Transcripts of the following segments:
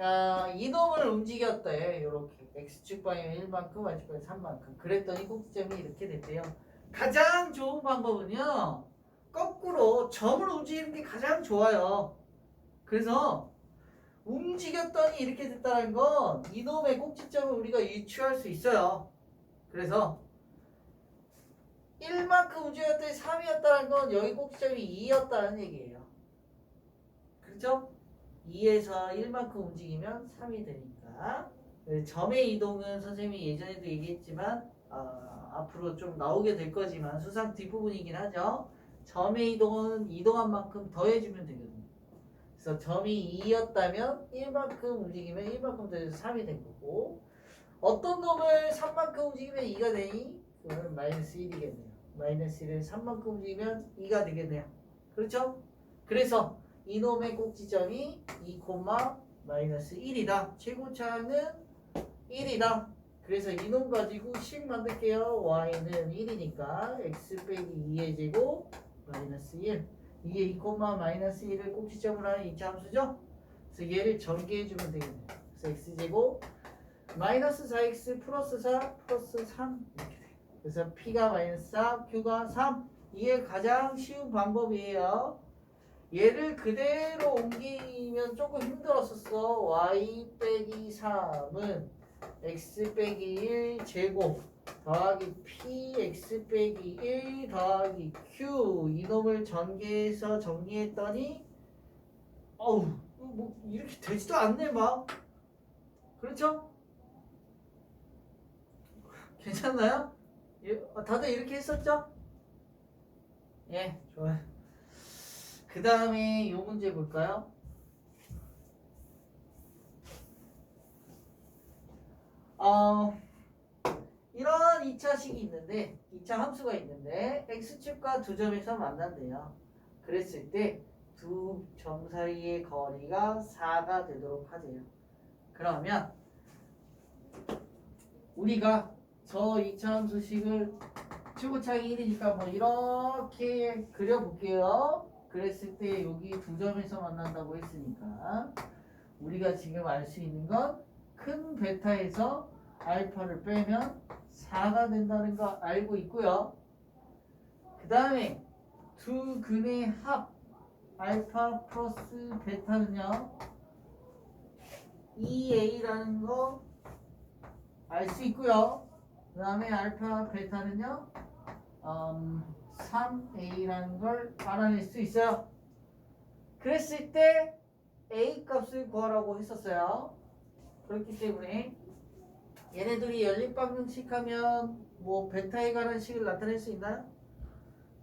야, 이놈을 움직였대. 요렇게. x축 방향 1만큼, y축 방향 3만큼. 그랬더니 꼭지점이 이렇게 됐대요. 가장 좋은 방법은요. 거꾸로 점을 움직이는 게 가장 좋아요. 그래서 움직였더니 이렇게 됐다는 건 이놈의 꼭지점을 우리가 유추할 수 있어요. 그래서 1만큼 움직였더니 3이었다는 건 여기 꼭지점이 2였다는 얘기예요. 그렇죠? 2에서 1만큼 움직이면 3이 되니까 네, 점의 이동은 선생님이 예전에도 얘기했지만 어, 앞으로 좀 나오게 될 거지만 수상 뒷부분이긴 하죠. 점의 이동은 이동한 만큼 더해주면 되거든요. 그래서 점이 2였다면 1만큼 움직이면 1만큼 더해서 3이 된 거고 어떤 놈을 3만큼 움직이면 2가 되니? 그거는 마이너스 1이겠네요. 마이너스 1을 3만큼 움직이면 2가 되겠네요. 그렇죠? 그래서 이놈의 꼭지점이 2, 마이너스 1이다. 최고차는 1이다. 그래서 이놈 가지고 식 만들게요. y는 1이니까 x 빼기 2의 제곱 마이너스 1. 이게 2, 마이너스 1을 꼭지점으로 하는 2차 함수죠? 그래서 얘를 전개해주면 되겠네요. 그래서 x제곱 마이너스 4x 플러스 4 플러스 3 이렇게 돼요. 그래서 p가 마이너스 4, q가 3. 이게 가장 쉬운 방법이에요. 얘를 그대로 옮기면 조금 힘들었었어. y 빼기 3은 x 빼기 1 제곱 더하기 p x 빼기 1 더하기 q 이놈을 전개해서 정리했더니 어우 뭐 이렇게 되지도 않네 막 그렇죠? 괜찮나요? 예, 어, 다들 이렇게 했었죠? 예 좋아요 그 다음에 요 문제 볼까요? 어, 이런 2차식이 있는데 2차 함수가 있는데 x축과 두 점에서 만난대요. 그랬을 때 두 점 사이의 거리가 4가 되도록 하세요. 그러면 우리가 저 2차 함수식을 최고차이 1이니까 뭐 이렇게 그려볼게요. 그랬을 때 여기 두 점에서 만난다고 했으니까 우리가 지금 알 수 있는 건 큰 베타에서 알파를 빼면 4가 된다는 거 알고 있고요. 그 다음에 두 근의 합 알파 플러스 베타는요 2a라는 거 알 수 있고요. 그 다음에 알파 베타는요 음, 3a라는 걸 알아낼 수 있어요. 그랬을 때 a 값을 구하라고 했었어요. 그렇기 때문에 얘네들이 연립방정식 하면 뭐 베타에 관한 식을 나타낼 수 있나요?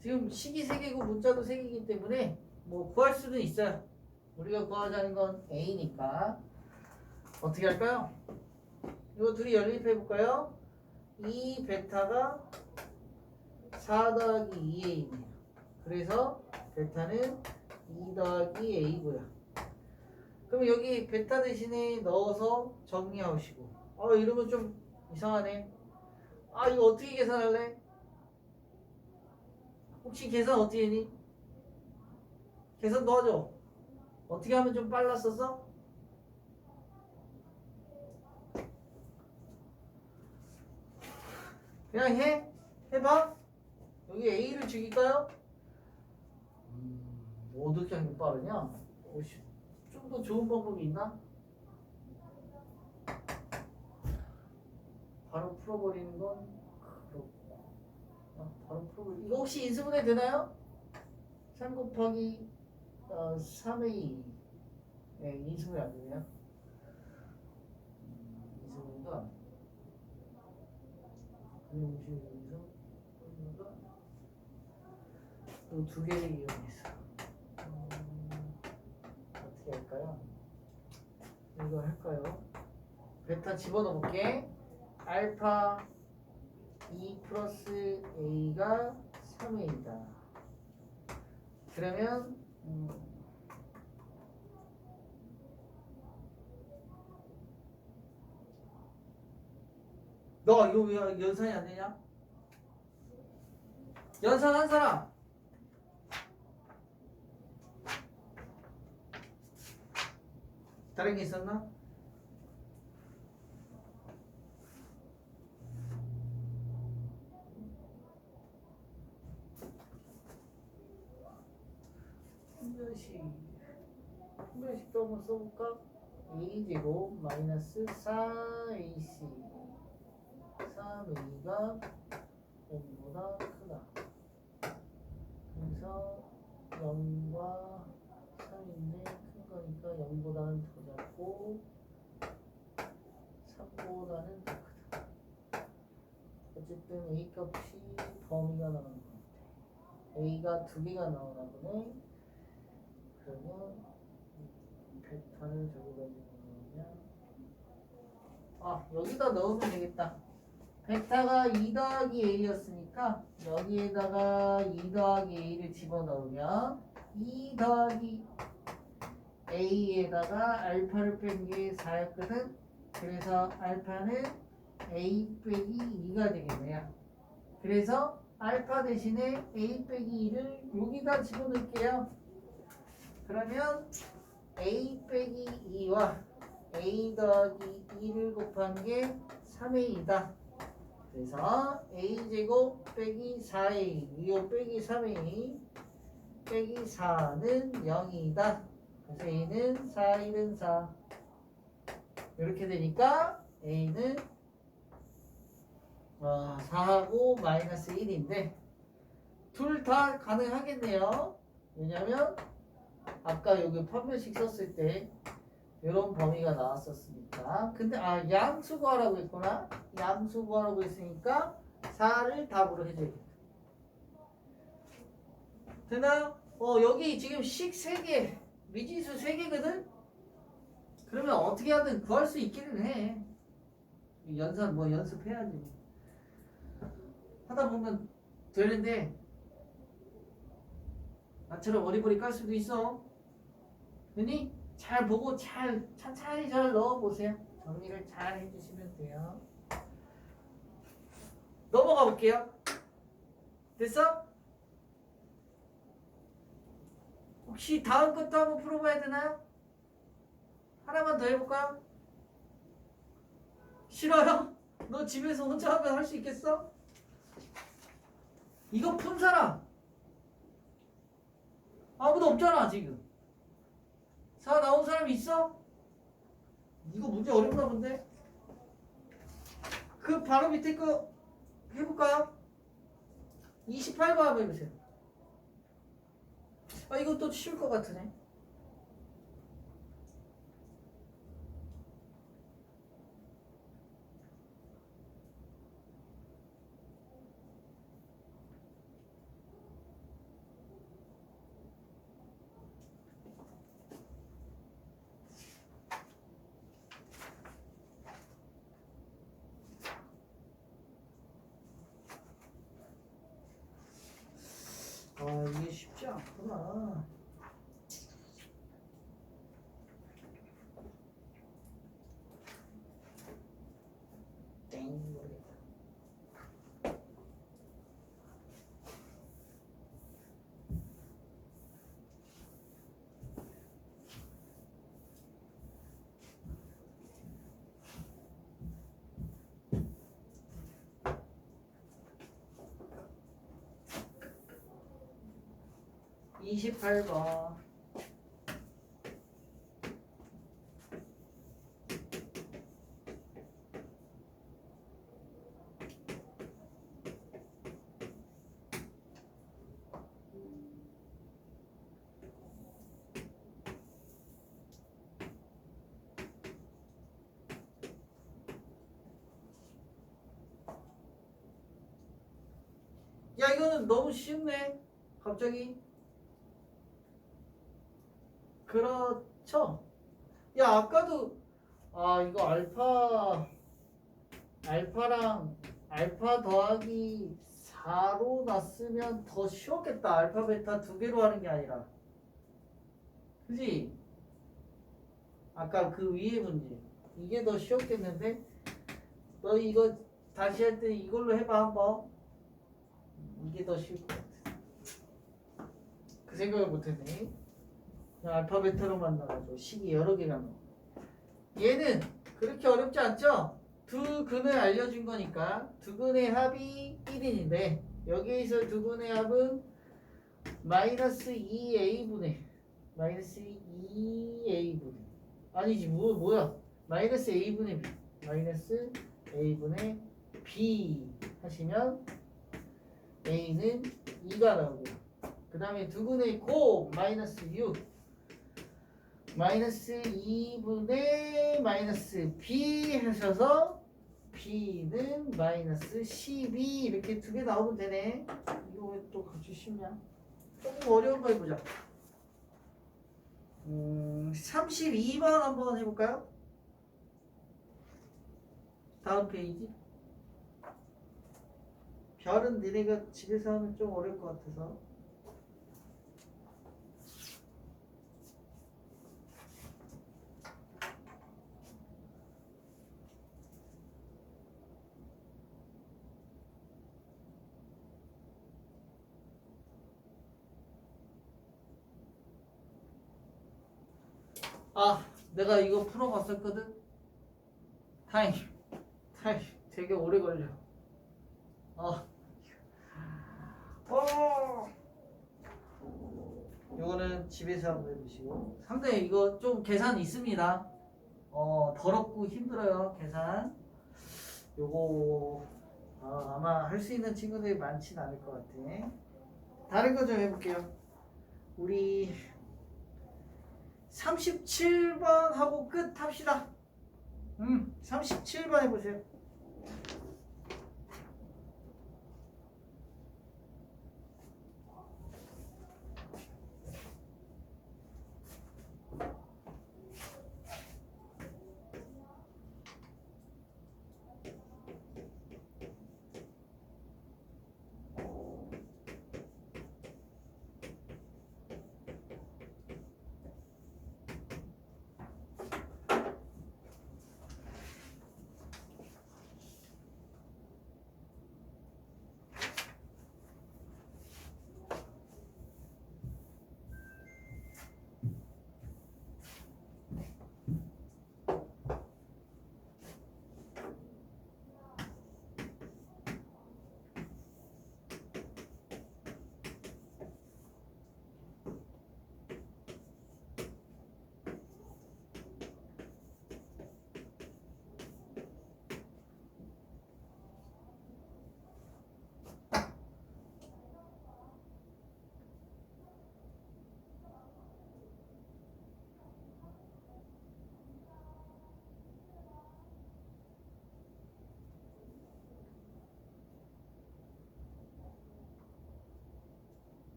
지금 식이 3개고 문자도 3개이기 때문에 뭐 구할 수는 있어요. 우리가 구하자는 건 a니까 어떻게 할까요? 이거 둘이 연립해 볼까요? 이 베타가 4 더하기 2a네요. 그래서 베타는 2 더하기 a고요. 그럼 여기 베타 대신에 넣어서 정리하시고 어 이러면 좀 이상하네 아 이거 어떻게 계산할래? 혹시 계산 어떻게 했니? 계산 도와줘 어떻게 하면 좀 빨랐었어? 그냥 해? 해봐 여기 A를 죽일까요? 음, 뭐 어떻게 하는 게 빠르냐? 어, 좀더 좋은 방법이 있나? 바로 풀어버리는 건 그렇고 아, 바로 풀어버리 이거 혹시 인수분해 되나요? 3 곱하기 어, 3의 2 네, 인수분해 안 되네요 음, 인수분해가 150 또 두 개를 이용해서 음, 어떻게 할까요? 이거 할까요? 베타 집어넣어 볼게. 알파 2 플러스 a가 3a다. 그러면 음, 너 이거 왜 연산이 안 되냐? 연산한 사람 다른 게 있었나? 한별식 한별식도 한번 써볼까? a제곱 마이너스 4ac 3a가 n보다 크다 그래서 0과 3인데 큰 거니까 0보다는 더 작고 3보다는 더 크다. 어쨌든 a 값이 범위가 나오는 것 같아. A가 두 개가 나오나 보네. 그러면 벡터를 저기 가지고 넣으면 아 여기다 넣으면 되겠다. 벡터가 2 더하기 a였으니까 여기에다가 2 더하기 a를 집어넣으면 2 더하기 a에다가 알파를 뺀 게 4였거든 그래서 알파는 a 빼기 2가 되겠네요 그래서 알파 대신에 a 빼기 2를 여기다 집어넣을게요 그러면 a 빼기 2와 a 더하기 2를 곱한 게 3a이다. 그래서 a제곱 빼기 4a 이거 빼기 3a 빼기 4는 0이다. A는 4, 1은 4 이렇게 되니까 a는 어, 4하고 마이너스 1인데 둘 다 가능하겠네요. 왜냐면 아까 여기 판별식 썼을 때 이런 범위가 나왔었으니까. 근데 아 양수 구하라고 했구나. 양수 구하라고 했으니까 4를 답으로 해줘야겠다 되나요? 어 여기 지금 식 3개 미지수 3개거든? 그러면 어떻게 하든 구할 수 있기는 해 연산 뭐 연습해야지 하다 보면 되는데 나처럼 어리버리 깔 수도 있어. 되니? 잘 보고 잘 천천히 잘 넣어보세요. 정리를 잘 해주시면 돼요. 넘어가 볼게요. 됐어? 혹시 다음 것도 한번 풀어봐야 되나요? 하나만 더 해볼까요? 싫어요? 너 집에서 혼자 하면 할 수 있겠어? 이거 푼 사람 아무도 없잖아 지금 사 나온 사람 있어? 이거 문제 어렵나 본데 그 바로 밑에 거 해볼까요? 28번 한번 해보세요 아 이것도 쉬울 것 같으네 아 이게 쉽지 않구나 땡 모르겠다 28번. 야 이거는 너무 쉽네 갑자기 그렇죠. 야 아까도 아 이거 알파 알파랑 알파 더하기 4로 놨으면 더 쉬웠겠다. 알파 베타 두 개로 하는 게 아니라. 그지? 아까 그 위에 문제. 이게 더 쉬웠겠는데? 너 이거 다시 할 때 이걸로 해봐 한번. 이게 더 쉬울 것 같아. 그 생각을 못했네. 알파 베타로 만나가지고 식이 여러 개가 나와. 얘는 그렇게 어렵지 않죠? 두 근을 알려준 거니까 두 근의 합이 1인인데 여기에서 두 근의 합은 마이너스 2a분의 마이너스 2a분 아니지 뭐, 뭐야? 마이너스 a분의 b 마이너스 a분의 b 하시면 a는 2가 나오고요 그 다음에 두분의 곱 마이너스 6 마이너스 2분의 마이너스 b 하셔서 b는 마이너스 12 이렇게 두 개 나오면 되네. 이거 왜 또 같이 쉽냐? 조금 어려운 거 해보자. 음, 32번 한번 해볼까요? 다음 페이지. 별은 니네가 집에서 하면 좀 어려울 것 같아서 아 내가 이거 풀어봤었거든? 타임 타임 되게 오래 걸려. 어. 어. 이거는 집에서 한번 해보시고. 상당히 이거 좀 계산 있습니다. 어 더럽고 힘들어요 계산. 요거 어, 아마 할 수 있는 친구들이 많진 않을 것 같아. 다른 거 좀 해볼게요. 우리 37번 하고 끝 합시다. 음, 37번 해보세요.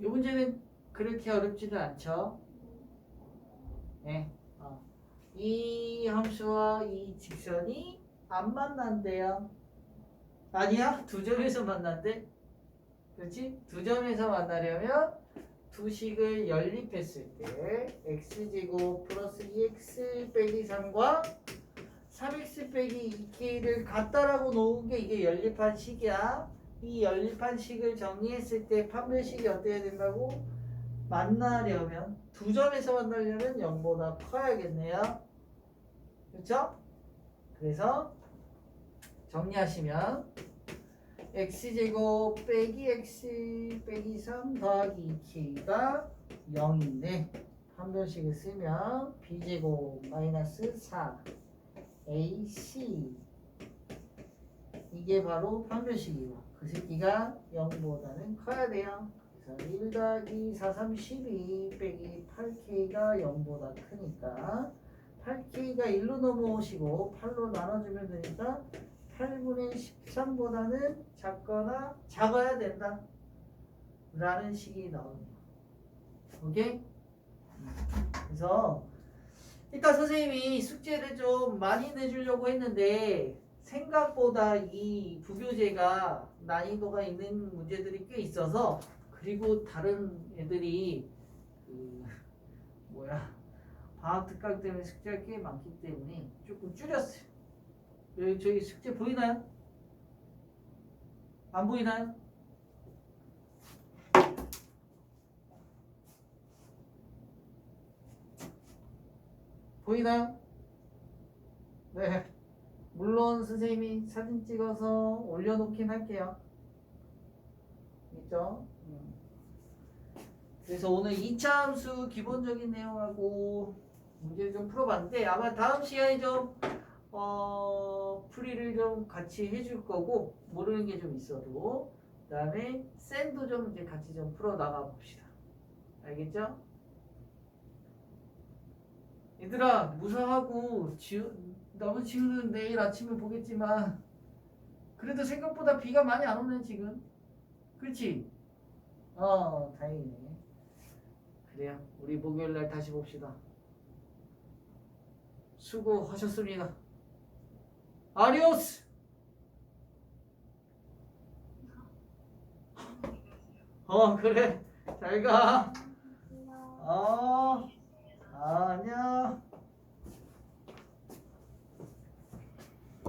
이 문제는 그렇게 어렵지는 않죠. 네. 어. 이 함수와 이 직선이 안 만난대요. 아니야? 두 점에서 만난대? 그렇지? 두 점에서 만나려면 두 식을 연립했을 때 x제곱 플러스 2x 빼기 3과 3x 빼기 2k를 같다라고 놓은 게 이게 연립한 식이야. 이 연립한 식을 정리했을 때 판별식이 어때야 된다고? 만나려면 두 점에서 만나려면 0보다 커야겠네요. 그렇죠? 그래서 정리하시면 x제곱 빼기 x 빼기 3 더하기 2k가 0인데 판별식을 쓰면 b제곱 마이너스 4 ac 이게 바로 판별식이고 그 새끼가 0보다는 커야 돼요. 그래서 1 더하기 4, 3, 12 빼기 8K가 0보다 크니까 8K가 1로 넘어오시고 8로 나눠주면 되니까 8분의 13보다는 작거나 작아야 된다. 라는 식이 나옵니다. 오케이? 그래서 일단 선생님이 숙제를 좀 많이 내주려고 했는데 생각보다 이 부교재가 난이도가 있는 문제들이 꽤 있어서 그리고 다른 애들이 그 뭐야 방학 특강 때문에 숙제가 꽤 많기 때문에 조금 줄였어요. 여기 저기 숙제 보이나요? 안 보이나요? 보이나요? 네. 물론 선생님이 사진 찍어서 올려놓긴 할게요. 있죠? 음. 그래서 오늘 2차 함수 기본적인 내용하고 문제를 좀 풀어봤는데 아마 다음 시간에 좀 어, 풀이를 좀 같이 해줄 거고 모르는 게 좀 있어도 그 다음에 쌤도 좀 이제 같이 좀 풀어 나가 봅시다. 알겠죠? 얘들아 무사하고 지우 너무 지우는 내일 아침에 보겠지만 그래도 생각보다 비가 많이 안 오네 지금. 그렇지? 어 다행이네. 그래요. 우리 목요일 날 다시 봅시다. 수고하셨습니다. 아리오스. 어 그래 잘 가. 어 아, 안녕.